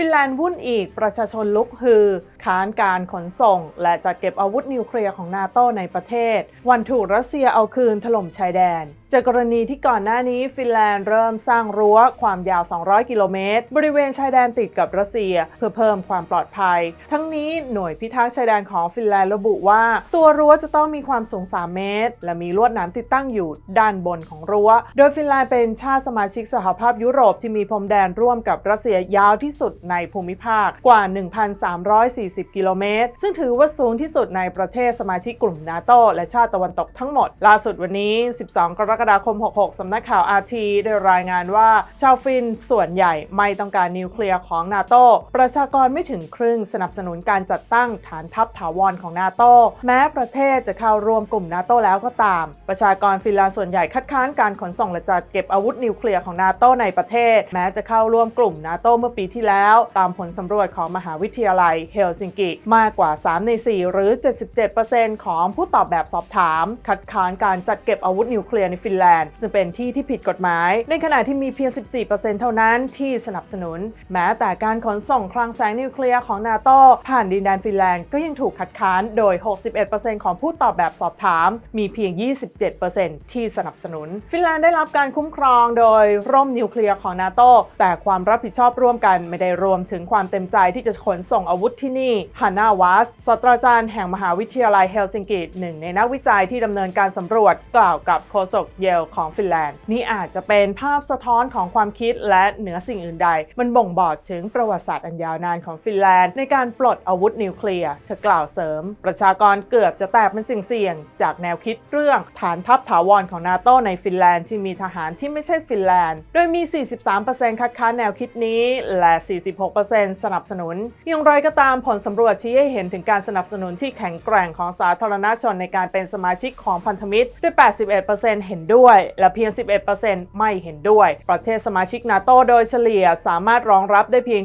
ฟินแลนด์วุ่นอีกประชาชนลุกฮือค้านการขนส่ง และจัดเก็บอาวุธนิวเคลียร์ของนาโตในประเทศ วันถูกรัสเซียเอาคืนถล่มชายแดน จากกรณีที่ก่อนหน้านี้ฟินแลนด์เริ่มสร้างรั้วความยาว 200 กิโลเมตร บริเวณชายแดนติดกับรัสเซีย เพื่อเพิ่มความปลอดภัย ทั้งนี้หน่วยพิทักษ์ชายแดนของฟินแลนด์ระบุว่า ตัวรั้วจะต้องมีความสูง 3 เมตร และมีลวดหนามติดตั้งอยู่ด้านบนของรั้ว โดยฟินแลนด์เป็นชาติสมาชิกสหภาพยุโรปที่มีพรมแดนร่วมกับรัสเซียยาวที่สุดในภูมิภาคกว่า 1,340กิโลเมตร ซึ่งถือว่าสูงที่สุดในประเทศสมาชิกกลุ่มนาโตและชาติตะวันตกทั้งหมด ล่าสุดวันนี้ 12 กรกฎาคม 66 สำนักข่าว RT ได้รายงานว่า ชาวฟินส่วนใหญ่ไม่ต้องการนิวเคลียร์ของนาโตประชากรไม่ถึงครึ่งสนับสนุนการจัดตั้งฐานทัพถาวรของนาโตแม้ประเทศจะเข้าร่วมกลุ่มนาโตแล้วก็ตาม ประชากรฟินแลนด์ส่วนใหญ่คัดค้านการขนส่งและจัดเก็บอาวุธนิวเคลียร์ของนาโตในประเทศ แม้จะเข้าร่วมกลุ่มนาโตเมื่อปีที่แล้ว ตามผลสำรวจของมหาวิทยาลัยเฮลซิงกิมากกว่า 3 ใน 4 หรือ 77%ของผู้ตอบแบบสอบถาม คัดค้านการจัดเก็บอาวุธนิวเคลียร์ในฟินแลนด์ ซึ่งเป็นที่ที่ผิดกฎหมาย ในขณะที่มีเพียง 14%เท่านั้นที่สนับสนุน แม้แต่การขนส่งคลังแสงนิวเคลียร์ของนาโตผ่านดินแดนฟินแลนด์ก็ยังถูกคัดค้านโดย 61%ของผู้ตอบแบบสอบถาม มีเพียง 27%ที่สนับสนุน ฟินแลนด์ได้รับการคุ้มครองโดยร่มนิวเคลียร์ของนาโตแต่ความรับผิดชอบร่วมกันไม่ได้รวมถึงความเต็มใจที่จะขนส่งอาวุธที่นี่ฮานาวัสศาสตราจารย์แห่งมหาวิทยาลัยเฮลซิงกิหนึ่งในนักวิจัยที่ดำเนินการสำรวจกล่าวกับโฆษกเยลของฟินแลนด์ นี่อาจจะเป็นภาพสะท้อนของความคิดและเหนือสิ่งอื่นใด มันบ่งบอกถึงประวัติศาสตร์อันยาวนานของฟินแลนด์ในการปลดอาวุธนิวเคลียร์เธอกล่าวเสริม ประชากรเกือบจะแตกเป็นสิ่งเสี่ยง จากแนวคิดเรื่องฐานทัพถาวรของนาโตในฟินแลนด์ที่มีทหารที่ไม่ใช่ฟินแลนด์ โดยมี 43%คัดค้านแนวคิดนี้ และ 46%สนับสนุนอย่างไรก็ตามผลสำรวจชี้ให้เห็นถึงการสนับสนุนที่แข็งแกร่งของสาธารณชนในการเป็นสมาชิกของพันธมิตรด้วย 81%เห็นด้วย และเพียง 11%ไม่เห็นด้วย ประเทศสมาชิกนาโตโดยเฉลี่ยสามารถรองรับได้เพียง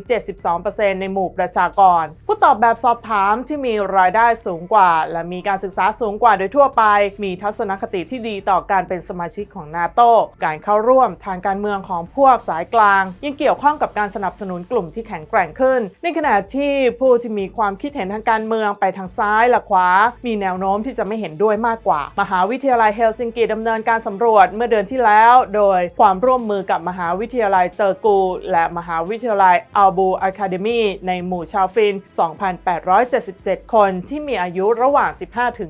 72%ในหมู่ประชากร ผู้ตอบแบบสอบถามที่มีรายได้สูงกว่า และมีการศึกษาสูงกว่าโดยทั่วไป มีทัศนคติที่ดีต่อการเป็นสมาชิกของนาโตการเข้าร่วมทางการเมืองของพวกสายกลาง ยังเกี่ยวข้องกับการสนับสนุนกลุ่มที่แข็งแกร่งขึ้น ในขณะที่ผู้ที่มีความคิดเห็นทางการเมืองไปทางซ้ายและขวา มีแนวโน้มที่จะไม่เห็นด้วยมากกว่า มหาวิทยาลัยเฮลซิงกิดำเนินการสำรวจเมื่อเดือนที่แล้ว โดยความร่วมมือกับมหาวิทยาลัยเตอร์กู และมหาวิทยาลัยอัลบูอะคาเดมีในหมู่ชาวฟิน2,877 คนที่มีอายุระหว่าง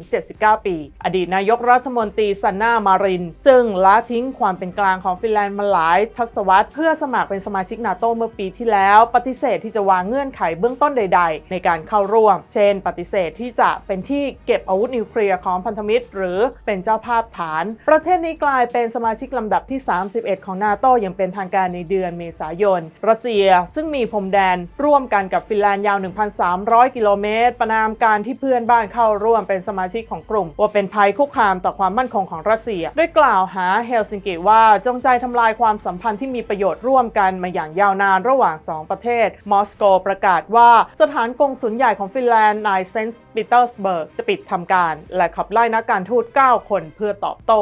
15-79 ปี อดีตนายกรัฐมนตรีซันนามาริน ซึ่งละทิ้งความเป็นกลางของฟินแลนด์มาหลายทศวรรษเพื่อสมัครเป็นสมาชิกนาโตเมื่อปีที่แล้ว ปฏิเสธที่จะวางเงื่อนไขเบื้องต้นใด ๆ ในการเข้าร่วม เช่น ปฏิเสธที่จะเป็นที่เก็บอาวุธนิวเคลียร์ของพันธมิตร หรือเป็นเจ้าภาพฐาน ประเทศนี้กลายเป็นสมาชิกลำดับที่ 31 ของนาโตอย่างเป็นทางการในเดือนเมษายน รัสเซียซึ่งมีพรมแดนร่วมกันกับฟินแลนด์ยาว 1,300 300 กิโลเมตร ประนามการที่เพื่อนบ้านเข้าร่วมเป็นสมาชิกของกลุ่ม ว่าเป็นภัยคุกคามต่อความมั่นคงของรัสเซีย ด้วยกล่าวหาเฮลซิงกิว่าจงใจทำลายความสัมพันธ์ที่มีประโยชน์ร่วมกันมาอย่างยาวนานระหว่าง 2 ประเทศ มอสโกประกาศว่าสถานกงสุลใหญ่ของฟินแลนด์ในเซนต์ปีเตอร์สเบิร์กจะปิดทำการ และขับไล่นักการทูต 9 คนเพื่อตอบโต้